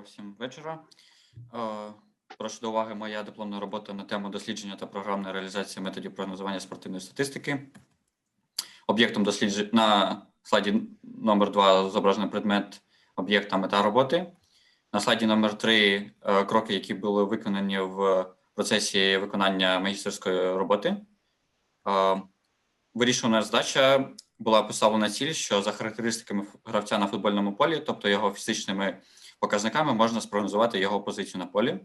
Доброго всім вечора. Е, Прошу до уваги моя дипломна робота на тему дослідження та програмної реалізації методів прогнозування спортивної статистики. Об'єктом дослідження на слайді номер 2 зображений предмет об'єкта мета роботи. На слайді номер 3 кроки, які були виконані в процесі виконання магістерської роботи. Е, Вирішена задача була поставлена ціль, що за характеристиками гравця на футбольному полі, тобто його фізичними показниками, можна спрогнозувати його позицію на полі.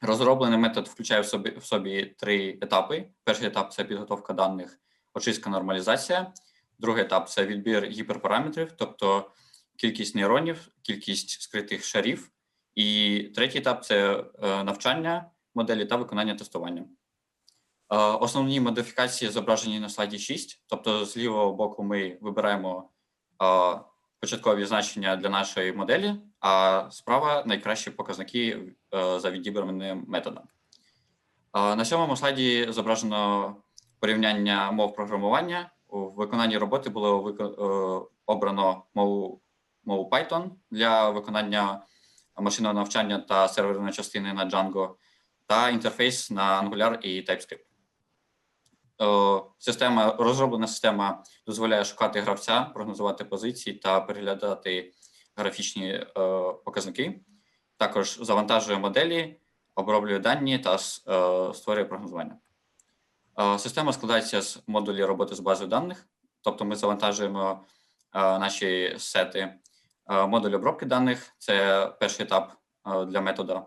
Розроблений метод включає в собі, в собі три етапи. Перший етап це підготовка даних, очистка, нормалізація. Другий етап це відбір гіперпараметрів, тобто кількість нейронів, кількість скритих шарів. І третій етап це е, навчання моделі та виконання тестування. Е, Основні модифікації зображені на слайді 6. Тобто, з лівого боку ми вибираємо е, початкові значення для нашої моделі, а справа найкращі показники е, за відібраним методом. Е, На сьомому слайді зображено порівняння мов програмування. У виконанні роботи було е, обрано мову, мову Python для виконання машинного навчання та серверної частини на Django та інтерфейс на Angular і TypeScript. Е, Система розроблена система дозволяє шукати гравця, прогнозувати позиції та переглядати графічні е, показники. Також завантажує моделі, оброблює дані та е, створює прогнозування. Система складається з модулів роботи з базою даних, тобто ми завантажуємо наші сети. Модуль обробки даних це перший етап для метода.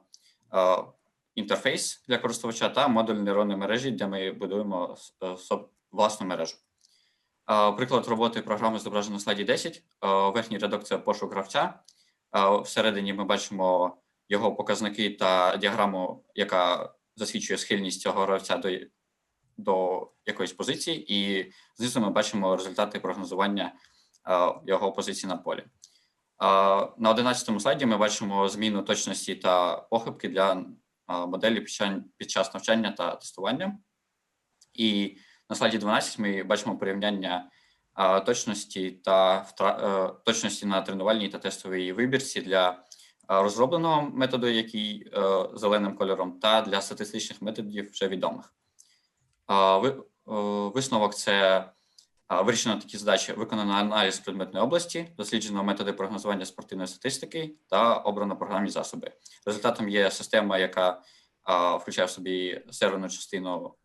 Інтерфейс для користувача та модуль нейронної мережі, де ми будуємо е, власну мережу. Е, Приклад роботи програми зображено на слайді 10. Е, Верхній рядок це пошук гравця. Е, Всередині ми бачимо його показники та діаграму, яка засвідчує схильність цього гравця до, до якоїсь позиції, і знизу ми бачимо результати прогнозування його позиції на полі. На 11 слайді ми бачимо зміну точності та похибки для моделі під час- навчання та тестування. І на слайді 12 ми бачимо порівняння точності та е, точності на тренувальній та тестовій вибірці для розробленого методу, який е, зеленим кольором, та для статистичних методів вже відомих. Е, Висновок це вирішено такі задачі: виконано аналіз предметної області, досліджено методи прогнозування спортивної статистики та обрано програмні засоби. Результатом є система, яка а, включає в собі серверну частину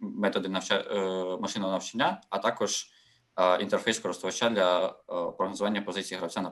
методи навча... е, машинного навчання, а також а, інтерфейс користувача для а, прогнозування позиції гравця на